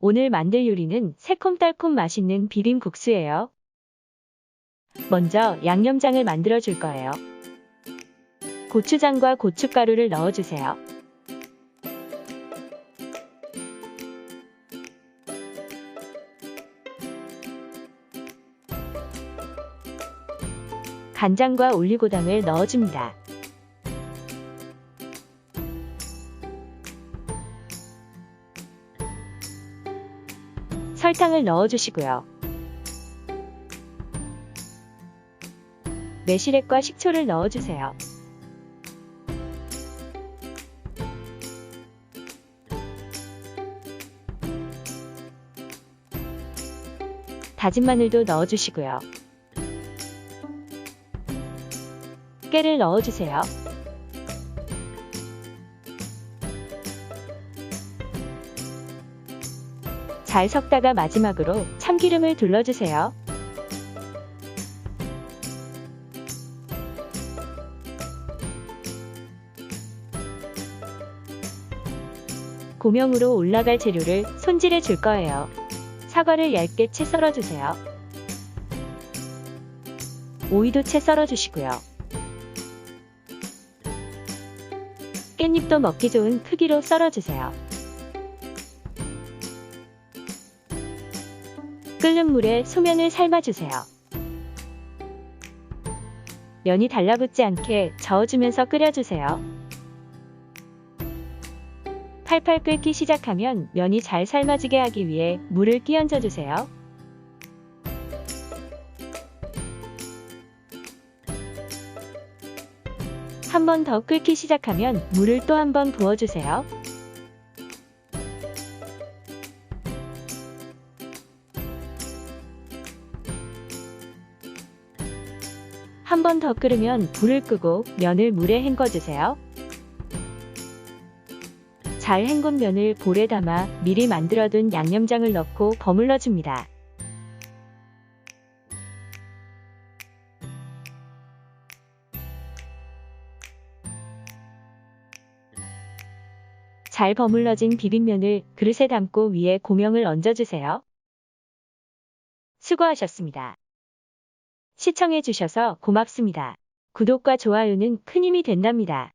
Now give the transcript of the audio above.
오늘 만들 요리는 새콤달콤 맛있는 비빔국수예요. 먼저 양념장을 만들어 줄 거예요. 고추장과 고춧가루를 넣어주세요. 간장과 올리고당을 넣어줍니다. 설탕을 넣어주시고요. 매실액과 식초를 넣어주세요. 다진 마늘도 넣어주시고요. 깨를 넣어주세요. 잘 섞다가 마지막으로 참기름을 둘러주세요. 고명으로 올라갈 재료를 손질해 줄 거예요. 사과를 얇게 채 썰어주세요. 오이도 채 썰어주시고요. 깻잎도 먹기 좋은 크기로 썰어주세요. 끓는 물에 소면을 삶아주세요. 면이 달라붙지 않게 저어주면서 끓여주세요. 팔팔 끓기 시작하면 면이 잘 삶아지게 하기 위해 물을 끼얹어 주세요. 한 번 더 끓기 시작하면 물을 또 한 번 부어주세요. 한 번 더 끓으면 불을 끄고 면을 물에 헹궈주세요. 잘 헹군 면을 볼에 담아 미리 만들어둔 양념장을 넣고 버물러 줍니다. 잘 버물러진 비빔면을 그릇에 담고 위에 고명을 얹어주세요. 수고하셨습니다. 시청해주셔서 고맙습니다. 구독과 좋아요는 큰 힘이 된답니다.